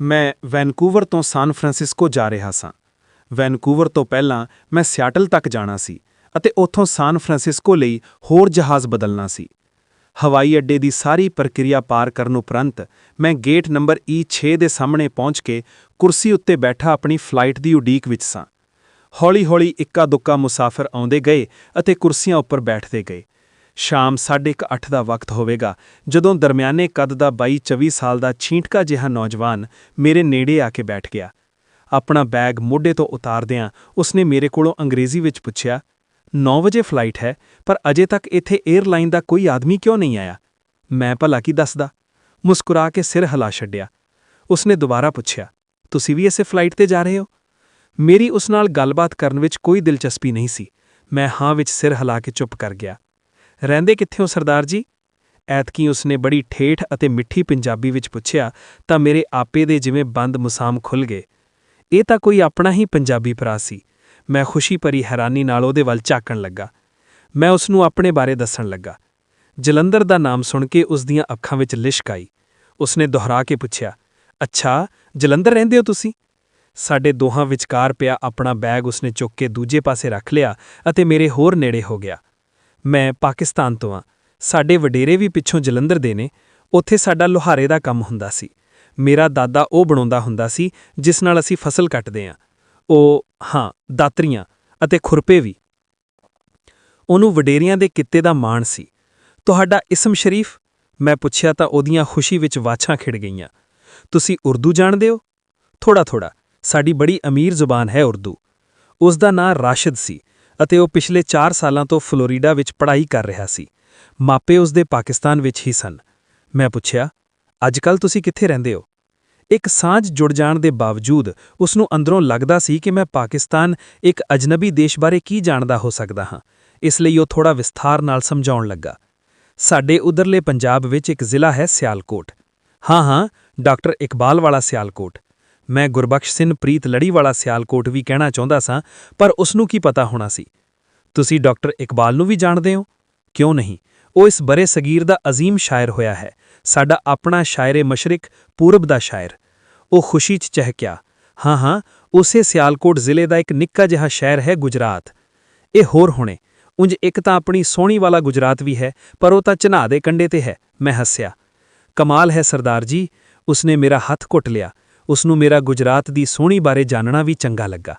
ਮੈਂ ਵੈਨਕੂਵਰ ਤੋਂ San Francisco ਜਾ ਰਿਹਾ ਸਾਂ। ਵੈਨਕੂਵਰ ਤੋਂ ਪਹਿਲਾਂ ਮੈਂ ਸਿਆਟਲ ਤੱਕ ਜਾਣਾ ਸੀ ਅਤੇ ਉੱਥੋਂ ਸਾਨ ਫਰਾਂਸਿਸਕੋ ਲਈ ਹੋਰ ਜਹਾਜ਼ ਬਦਲਣਾ ਸੀ। ਹਵਾਈ ਅੱਡੇ ਦੀ ਸਾਰੀ ਪ੍ਰਕਿਰਿਆ ਪਾਰ ਕਰਨ ਉਪਰੰਤ ਮੈਂ ਗੇਟ ਨੰਬਰ E6 ਦੇ ਸਾਹਮਣੇ ਪਹੁੰਚ ਕੇ ਕੁਰਸੀ ਉੱਤੇ ਬੈਠਾ ਆਪਣੀ ਫਲਾਈਟ ਦੀ ਉਡੀਕ ਵਿੱਚ ਸਾਂ। ਹੌਲੀ-ਹੌਲੀ ਇੱਕਾ ਦੁੱਕਾ ਮੁਸਾਫਰ ਆਉਂਦੇ ਗਏ ਅਤੇ ਕੁਰਸੀਆਂ ਉੱਪਰ ਬੈਠਦੇ ਗਏ। ਸ਼ਾਮ 8:30 ਦਾ ਵਕਤ ਹੋਵੇਗਾ, ਜਦੋਂ ਦਰਮਿਆਨੇ ਕੱਦ ਦਾ 22-24 ਸਾਲ ਦਾ ਛੀਂਟਕਾ ਜਿਹਾ ਨੌਜਵਾਨ ਮੇਰੇ ਨੇੜੇ ਆ ਕੇ ਬੈਠ ਗਿਆ। ਆਪਣਾ ਬੈਗ ਮੋਢੇ ਤੋਂ ਉਤਾਰਦਿਆਂ ਉਸਨੇ ਮੇਰੇ ਕੋਲੋਂ ਅੰਗਰੇਜ਼ੀ ਵਿੱਚ ਪੁੱਛਿਆ 9 ਵਜੇ ਫਲਾਈਟ ਹੈ, ਪਰ ਅਜੇ ਤੱਕ ਇੱਥੇ 에ਅਰਲਾਈਨ ਦਾ ਕੋਈ ਆਦਮੀ ਕਿਉਂ ਨਹੀਂ ਆਇਆ? ਮੈਂ ਭਲਾ ਕੀ ਦੱਸਦਾ? ਮੁਸਕਰਾ ਕੇ ਸਿਰ ਹਿਲਾ ਛੱਡਿਆ। ਉਸਨੇ ਦੁਬਾਰਾ ਪੁੱਛਿਆ, ਤੁਸੀਂ ਵੀ ਇਸੇ ਫਲਾਈਟ ਤੇ ਜਾ ਰਹੇ ਹੋ? ਮੇਰੀ ਉਸ ਨਾਲ ਗੱਲਬਾਤ ਕਰਨ ਵਿੱਚ ਕੋਈ ਦਿਲਚਸਪੀ ਨਹੀਂ ਸੀ। ਮੈਂ ਹਾਂ ਵਿੱਚ ਸਿਰ ਹਿਲਾ ਕੇ ਚੁੱਪ ਕਰ ਗਿਆ। ਰਹਿੰਦੇ ਕਿੱਥੇ ਹੋ, ਸਰਦਾਰ ਜੀ? ਐਤਕੀ ਉਸਨੇ ਬੜੀ ਠੇਠ ਅਤੇ ਮਿੱਠੀ ਪੰਜਾਬੀ ਵਿੱਚ ਪੁੱਛਿਆ, ਤਾਂ ਮੇਰੇ ਆਪੇ ਦੇ ਜਿਵੇਂ ਬੰਦ ਮੁਸਾਮ ਖੁੱਲ ਗਏ। ਇਹ ਤਾਂ ਕੋਈ ਆਪਣਾ ਹੀ ਪੰਜਾਬੀ ਭਰਾ ਸੀ। ਮੈਂ ਖੁਸ਼ੀ ਭਰੀ ਹੈਰਾਨੀ ਨਾਲ ਉਹਦੇ ਵੱਲ ਝਾਕਣ ਲੱਗਾ। ਮੈਂ ਉਸ ਨੂੰ ਆਪਣੇ ਬਾਰੇ ਦੱਸਣ ਲੱਗਾ। ਜਲੰਧਰ ਦਾ ਨਾਮ ਸੁਣ ਕੇ ਉਸ ਦੀਆਂ ਅੱਖਾਂ ਵਿੱਚ ਲਿਸ਼ਕ ਆਈ। ਉਸਨੇ ਦੁਹਰਾ ਕੇ ਪੁੱਛਿਆ, ਅੱਛਾ, ਜਲੰਧਰ ਰਹਿੰਦੇ ਹੋ ਤੁਸੀਂ? ਸਾਡੇ ਦੋਹਾਂ ਵਿਚਕਾਰ ਪਿਆ ਆਪਣਾ ਬੈਗ ਉਸਨੇ ਚੁੱਕ ਕੇ ਦੂਜੇ ਪਾਸੇ ਰੱਖ ਲਿਆ ਅਤੇ ਮੇਰੇ ਹੋਰ ਨੇੜੇ ਹੋ ਗਿਆ। ਮੈਂ ਪਾਕਿਸਤਾਨ ਤੋਂ ਆ ਸਾਡੇ ਵਡੇਰੇ ਵੀ ਪਿੱਛੋਂ ਜਲੰਧਰ ਦੇ ਨੇ। ਉੱਥੇ ਸਾਡਾ ਲੋਹਾਰੇ ਦਾ ਕੰਮ ਹੁੰਦਾ ਸੀ। ਮੇਰਾ ਦਾਦਾ ਉਹ ਬਣਾਉਂਦਾ ਹੁੰਦਾ ਸੀ, ਜਿਸ ਨਾਲ ਅਸੀਂ ਫਸਲ ਕੱਟਦੇ ਆ ਉਹ, ਹਾਂ, ਦਾਤਰੀਆਂ ਅਤੇ ਖੁਰਪੇ ਵੀ। ਉਹਨੂੰ ਵਡੇਰੀਆਂ ਦੇ ਕਿੱਤੇ ਦਾ ਮਾਣ ਸੀ। ਤੁਹਾਡਾ ਇਸਮ ਸ਼ਰੀਫ? ਮੈਂ ਪੁੱਛਿਆ ਤਾਂ ਉਹਦੀਆਂ ਖੁਸ਼ੀ ਵਿੱਚ ਵਾਛਾਂ ਖਿੜ ਗਈਆਂ। ਤੁਸੀਂ ਉਰਦੂ ਜਾਣਦੇ ਹੋ? ਥੋੜਾ ਥੋੜਾ ਸਾਡੀ ਬੜੀ ਅਮੀਰ ਜ਼ੁਬਾਨ ਹੈ ਉਰਦੂ। ਉਸ ਦਾ ਨਾਂ ਰਾਸ਼ਿਦ ਸੀ। ਅਤੇ ਉਹ ਪਿਛਲੇ 4 ਸਾਲਾਂ ਤੋਂ ਫਲੋਰੀਡਾ ਵਿੱਚ ਪੜ੍ਹਾਈ ਕਰ ਰਿਹਾ ਸੀ। ਮਾਪੇ ਉਸ ਦੇ ਪਾਕਿਸਤਾਨ ਵਿੱਚ ਹੀ ਸਨ। ਮੈਂ ਪੁੱਛਿਆ ਅੱਜਕੱਲ ਤੁਸੀਂ ਕਿੱਥੇ ਰਹਿੰਦੇ ਹੋ? ਇੱਕ ਸਾਂਝ ਜੁੜ ਜਾਣ ਦੇ ਬਾਵਜੂਦ ਉਸ ਨੂੰ ਅੰਦਰੋਂ ਲੱਗਦਾ ਸੀ ਕਿ ਮੈਂ ਪਾਕਿਸਤਾਨ ਇੱਕ ਅਜਨਬੀ ਦੇਸ਼ ਬਾਰੇ ਕੀ ਜਾਣਦਾ ਹੋ ਸਕਦਾ ਹਾਂ। ਇਸ ਲਈ ਉਹ ਥੋੜਾ ਵਿਸਥਾਰ ਨਾਲ ਸਮਝਾਉਣ ਲੱਗਾ। ਸਾਡੇ ਉਧਰਲੇ ਪੰਜਾਬ ਵਿੱਚ ਇੱਕ ਜ਼ਿਲ੍ਹਾ ਹੈ ਸਿਆਲਕੋਟ। ਹਾਂ ਹਾਂ, ਡਾਕਟਰ ਇਕਬਾਲ ਵਾਲਾ ਸਿਆਲਕੋਟ। ਮੈਂ ਗੁਰਬਖਸ਼ ਸਿੰਘ ਪ੍ਰੀਤ ਲੜੀ ਵਾਲਾ ਸਿਆਲਕੋਟ ਵੀ ਕਹਿਣਾ ਚਾਹੁੰਦਾ ਸਾਂ, ਪਰ ਉਸ ਨੂੰ ਕੀ ਪਤਾ ਹੋਣਾ ਸੀ? ਤੁਸੀਂ ਡਾਕਟਰ ਇਕਬਾਲ ਨੂੰ ਵੀ ਜਾਣਦੇ ਹੋ? ਕਿਉਂ ਨਹੀਂ? ਉਹ ਇਸ ਬਰੇ ਸਗੀਰ ਦਾ ਅਜ਼ੀਮ ਸ਼ਾਇਰ ਹੋਇਆ ਹੈ। ਸਾਡਾ ਆਪਣਾ ਸ਼ਾਇਰੇ ਮਸ਼ਰਿਕ ਪੂਰਬ ਦਾ ਸ਼ਾਇਰ। ਉਹ ਖੁਸ਼ੀ 'ਚ ਚਹਿਕਿਆ। ਹਾਂ ਹਾਂ, ਉਸੇ ਸਿਆਲਕੋਟ ਜ਼ਿਲ੍ਹੇ ਦਾ ਇੱਕ ਨਿੱਕਾ ਜਿਹਾ ਸ਼ਹਿਰ ਹੈ ਗੁਜਰਾਤ। ਇਹ ਹੋਰ ਹੋਣੇ। ਉਂਝ ਇੱਕ ਤਾਂ ਆਪਣੀ ਸੋਹਣੀ ਵਾਲਾ ਗੁਜਰਾਤ ਵੀ ਹੈ, ਪਰ ਉਹ ਤਾਂ ਚਨਾਹ ਦੇ ਕੰਡੇ ਤੇ ਹੈ, ਮੈਂ ਹੱਸਿਆ। ਕਮਾਲ ਹੈ ਸਰਦਾਰ ਜੀ, ਉਸਨੇ ਮੇਰਾ ਹੱਥ ਘੁੱਟ ਲਿਆ। ਉਸ ਨੂੰ ਮੇਰਾ ਗੁਜਰਾਤ ਦੀ ਸੋਹਣੀ ਬਾਰੇ ਜਾਣਨਾ ਵੀ ਚੰਗਾ ਲੱਗਾ।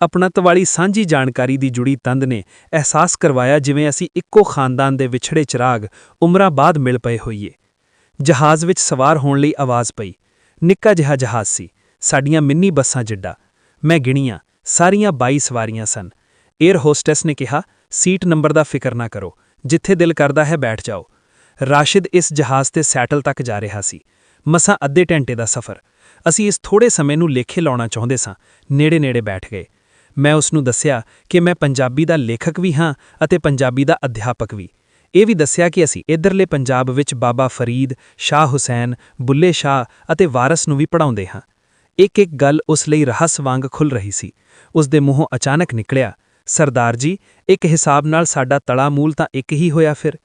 ਆਪਣਤ ਵਾਲੀ ਸਾਂਝੀ ਜਾਣਕਾਰੀ ਦੀ ਜੁੜੀ ਤੰਦ ਨੇ ਅਹਿਸਾਸ ਕਰਵਾਇਆ ਜਿਵੇਂ ਅਸੀਂ ਇੱਕੋ ਖਾਨਦਾਨ ਦੇ ਵਿਛੜੇ ਚਿਰਾਗ ਉਮਰਾਂ ਬਾਅਦ ਮਿਲ ਪਏ ਹੋਈਏ। ਜਹਾਜ਼ ਵਿੱਚ ਸਵਾਰ ਹੋਣ ਲਈ ਆਵਾਜ਼ ਪਈ, ਨਿੱਕਾ ਜਿਹਾ ਜਹਾਜ਼ ਸੀ, ਸਾਡੀਆਂ ਮਿੰਨੀ ਬੱਸਾਂ ਜਿੱਡਾ। ਮੈਂ ਗਿਣੀਆਂ, ਸਾਰੀਆਂ 22 ਸਵਾਰੀਆਂ ਸਨ। 에ਅਰ ਹੋਸਟੈਸ ਨੇ ਕਿਹਾ, ਸੀਟ ਨੰਬਰ ਦਾ ਫਿਕਰ ਨਾ ਕਰੋ, ਜਿੱਥੇ ਦਿਲ ਕਰਦਾ ਹੈ ਬੈਠ ਜਾਓ। ਰਾਸ਼ਿਦ ਇਸ ਜਹਾਜ਼ ਤੇ ਸੈਟਲ ਤੱਕ ਜਾ ਰਿਹਾ ਸੀ। ਮਸਾਂ ਅੱਧੇ ਘੰਟੇ ਦਾ ਸਫ਼ਰ। ਅਸੀਂ ਇਸ ਥੋੜੇ ਸਮੇਂ ਨੂੰ ਲੇਖੇ ਲਾਉਣਾ ਚਾਹੁੰਦੇ ਸਾਂ। ਨੇੜੇ-ਨੇੜੇ ਬੈਠ ਗਏ। ਮੈਂ ਉਸ ਨੂੰ ਦੱਸਿਆ ਕਿ ਮੈਂ ਪੰਜਾਬੀ ਦਾ ਲੇਖਕ ਵੀ ਹਾਂ ਅਤੇ ਪੰਜਾਬੀ ਦਾ ਅਧਿਆਪਕ ਵੀ। ਇਹ ਵੀ ਦੱਸਿਆ ਕਿ ਅਸੀਂ ਇਧਰਲੇ ਪੰਜਾਬ ਵਿੱਚ ਬਾਬਾ ਫਰੀਦ, ਸ਼ਾਹ ਹੁਸੈਨ, ਬੁੱਲੇ ਸ਼ਾਹ ਅਤੇ ਵਾਰਸ ਨੂੰ ਵੀ ਪੜਾਉਂਦੇ ਹਾਂ। ਇੱਕ ਇੱਕ ਗੱਲ ਉਸ ਲਈ ਰਹੱਸ ਵਾਂਗ ਖੁੱਲ ਰਹੀ ਸੀ। ਉਸ ਦੇ ਮੂੰਹੋਂ ਅਚਾਨਕ ਨਿਕਲਿਆ, ਸਰਦਾਰ ਜੀ, ਇੱਕ ਹਿਸਾਬ ਨਾਲ ਸਾਡਾ ਤਲਾ ਮੂਲ ਤਾਂ ਇੱਕ ਹੀ ਹੋਇਆ ਫਿਰ?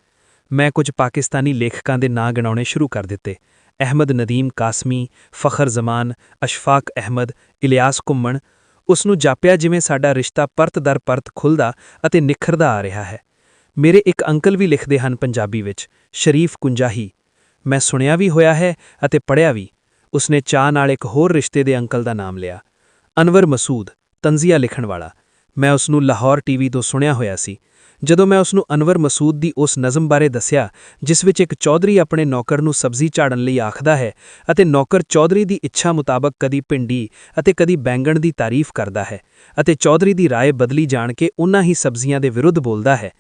ਮੈਂ ਕੁਝ ਪਾਕਿਸਤਾਨੀ ਲੇਖਕਾਂ ਦੇ ਨਾਂ ਗਿਣਾਉਣੇ ਸ਼ੁਰੂ ਕਰ ਦਿੱਤੇ। ਅਹਿਮਦ ਨਦੀਮ ਕਾਸਮੀ, ਫਖਰ ਜ਼ਮਾਨ, ਅਸ਼ਫਾਕ ਅਹਿਮਦ, ਇਲਿਆਸ ਕੁੰਮਣ ਉਸ ਨੂੰ ਜਾਪਿਆ ਜਿਵੇਂ ਸਾਡਾ ਰਿਸ਼ਤਾ ਪਰਤ ਦਰ ਪਰਤ ਖੁੱਲਦਾ ਅਤੇ ਨਿਖਰਦਾ ਆ ਰਿਹਾ ਹੈ। ਮੇਰੇ ਇੱਕ ਅੰਕਲ ਵੀ ਲਿਖਦੇ ਹਨ ਪੰਜਾਬੀ ਵਿੱਚ, ਸ਼ਰੀਫ ਕੁੰਜਾਹੀ। ਮੈਂ ਸੁਣਿਆ ਵੀ ਹੋਇਆ ਹੈ ਅਤੇ ਪੜ੍ਹਿਆ ਵੀ। ਉਸਨੇ ਚਾਹ ਨਾਲ ਇੱਕ ਹੋਰ ਰਿਸ਼ਤੇ ਦੇ ਅੰਕਲ ਦਾ ਨਾਮ ਲਿਆ। ਅਨਵਰ ਮਸੂਦ ਤੰਜ਼ੀਆ ਲਿਖਣ ਵਾਲਾ। ਮੈਂ ਉਸ ਨੂੰ ਲਾਹੌਰ ਟੀਵੀ ਤੋਂ ਸੁਣਿਆ ਹੋਇਆ ਸੀ। ਜਦੋਂ ਮੈਂ ਉਸ ਨੂੰ ਅਨਵਰ ਮਸੂਦ ਦੀ ਉਸ ਨਜ਼ਮ ਬਾਰੇ ਦੱਸਿਆ, ਜਿਸ ਵਿੱਚ ਇੱਕ ਚੌਧਰੀ ਆਪਣੇ ਨੌਕਰ ਨੂੰ ਸਬਜ਼ੀ ਝਾੜਨ ਲਈ ਆਖਦਾ ਹੈ ਅਤੇ ਨੌਕਰ ਚੌਧਰੀ ਦੀ ਇੱਛਾ ਮੁਤਾਬਕ ਕਦੀ ਭਿੰਡੀ ਅਤੇ ਕਦੀ ਬੈਂਗਣ ਦੀ ਤਾਰੀਫ ਕਰਦਾ ਹੈ ਅਤੇ ਚੌਧਰੀ ਦੀ ਰਾਏ ਬਦਲੀ ਜਾਣ ਕੇ ਉਹਨਾਂ ਹੀ ਸਬਜ਼ੀਆਂ ਦੇ ਵਿਰੁੱਧ ਬੋਲਦਾ ਹੈ।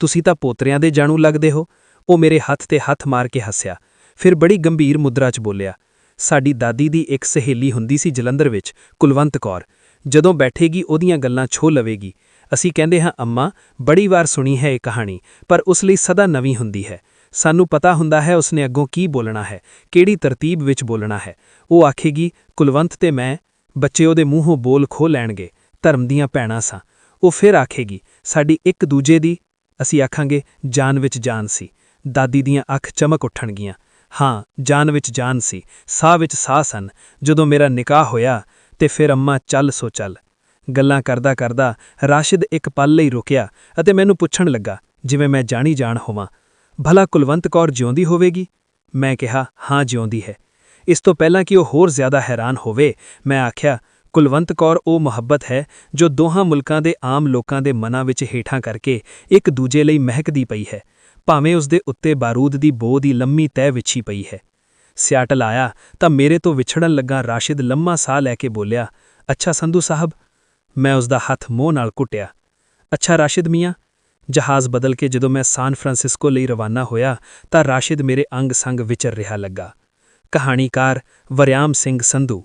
ਤੁਸੀਂ ਤਾਂ ਪੋਤਰਿਆਂ ਦੇ ਜਾਣੂ ਲੱਗਦੇ ਹੋ? ਉਹ ਮੇਰੇ ਹੱਥ ਤੇ ਹੱਥ ਮਾਰ ਕੇ ਹੱਸਿਆ। ਫਿਰ ਬੜੀ ਗੰਭੀਰ ਮੁਦਰਾ 'ਚ ਬੋਲਿਆ, ਸਾਡੀ ਦਾਦੀ ਦੀ ਇੱਕ ਸਹੇਲੀ ਹੁੰਦੀ ਸੀ ਜਲੰਧਰ ਵਿੱਚ, ਕੁਲਵੰਤ ਕੌਰ। ਜਦੋਂ ਬੈਠੇਗੀ ਉਹਦੀਆਂ ਗੱਲਾਂ ਛੋ ਲਵੇਗੀ। ਅਸੀਂ ਕਹਿੰਦੇ ਹਾਂ, ਅੰਮਾ, ਬੜੀ ਵਾਰ ਸੁਣੀ ਹੈ ਇਹ ਕਹਾਣੀ, ਪਰ ਉਸ ਲਈ ਸਦਾ ਨਵੀਂ ਹੁੰਦੀ ਹੈ। ਸਾਨੂੰ ਪਤਾ ਹੁੰਦਾ ਹੈ ਉਸਨੇ ਅੱਗੋਂ ਕੀ ਬੋਲਣਾ ਹੈ, ਕਿਹੜੀ ਤਰਤੀਬ ਵਿੱਚ ਬੋਲਣਾ ਹੈ। ਉਹ ਆਖੇਗੀ, ਕੁਲਵੰਤ ਤੇ ਮੈਂ, ਬੱਚੇ ਉਹਦੇ ਮੂੰਹੋਂ ਬੋਲ ਖੋ ਲੈਣਗੇ, ਧਰਮ ਦੀਆਂ ਭੈਣਾਂ ਸਾਂ। ਉਹ ਫਿਰ ਆਖੇਗੀ, ਸਾਡੀ ਇੱਕ ਦੂਜੇ ਦੀ, ਅਸੀਂ ਆਖਾਂਗੇ, ਜਾਨ ਵਿੱਚ ਜਾਨ ਸੀ। ਦਾਦੀ ਦੀਆਂ ਅੱਖ ਚਮਕ ਉੱਠਣਗੀਆਂ। ਹਾਂ, ਜਾਨ ਵਿੱਚ ਜਾਨ ਸੀ, ਸਾਹ ਵਿੱਚ ਸਾਹ ਸਨ। ਜਦੋਂ ਮੇਰਾ ਨਿਕਾਹ ਹੋਇਆ ਤੇ ਫਿਰ ਅੰਮਾ ਚੱਲ ਸੋ ਚੱਲ। ਗੱਲਾਂ ਕਰਦਾ ਕਰਦਾ ਰਾਸ਼ਿਦ ਇੱਕ ਪਲ ਲਈ ਰੁਕਿਆ ਅਤੇ ਮੈਨੂੰ ਪੁੱਛਣ ਲੱਗਾ, ਜਿਵੇਂ ਮੈਂ ਜਾਣੀ ਜਾਣ ਹੋਵਾਂ। ਭਲਾ ਕੁਲਵੰਤ ਕੌਰ ਜਿਉਂਦੀ ਹੋਵੇਗੀ? ਮੈਂ ਕਿਹਾ, ਹਾਂ, ਜਿਉਂਦੀ ਹੈ। ਇਸ ਤੋਂ ਪਹਿਲਾਂ ਕਿ ਉਹ ਹੋਰ ਜ਼ਿਆਦਾ ਹੈਰਾਨ ਹੋਵੇ, ਮੈਂ ਆਖਿਆ, ਕੁਲਵੰਤ ਕੌਰ ਉਹ ਮੁਹੱਬਤ ਹੈ ਜੋ ਦੋਹਾਂ ਮੁਲਕਾਂ ਦੇ ਆਮ ਲੋਕਾਂ ਦੇ ਮਨਾਂ ਵਿੱਚ ਹੇਠਾਂ ਕਰਕੇ ਇੱਕ ਦੂਜੇ ਲਈ ਮਹਿਕਦੀ ਪਈ ਹੈ, ਭਾਵੇਂ ਉਸ ਦੇ ਉੱਤੇ ਬਾਰੂਦ ਦੀ ਬੋ ਦੀ ਲੰਮੀ ਤਹਿ ਵਿਛੀ ਪਈ ਹੈ। ਸਿਆਟਲ ਆਇਆ ਤਾਂ ਮੇਰੇ ਤੋਂ ਵਿਛੜਨ ਲੱਗਾ ਰਾਸ਼ਿਦ ਲੰਮਾ ਸਾਹ ਲੈ ਕੇ ਬੋਲਿਆ, ਅੱਛਾ ਸੰਧੂ ਸਾਹਿਬ। ਮੈਂ ਉਸ ਦਾ ਹੱਥ ਮੋਹ ਨਾਲ ਕੁੱਟਿਆ। ਅੱਛਾ ਰਾਸ਼ਿਦ ਮੀਆਂ, ਜਹਾਜ਼ ਬਦਲ ਕੇ ਜਦੋਂ ਮੈਂ ਸਾਨ ਫਰਾਂਸਿਸਕੋ ਲਈ ਰਵਾਨਾ ਹੋਇਆ ਤਾਂ ਰਾਸ਼ਿਦ ਮੇਰੇ ਅੰਗ ਸੰਗ ਵਿਚਰ ਰਿਹਾ ਲੱਗਾ। ਕਹਾਣੀਕਾਰ ਵਰਿਆਮ ਸਿੰਘ ਸੰਧੂ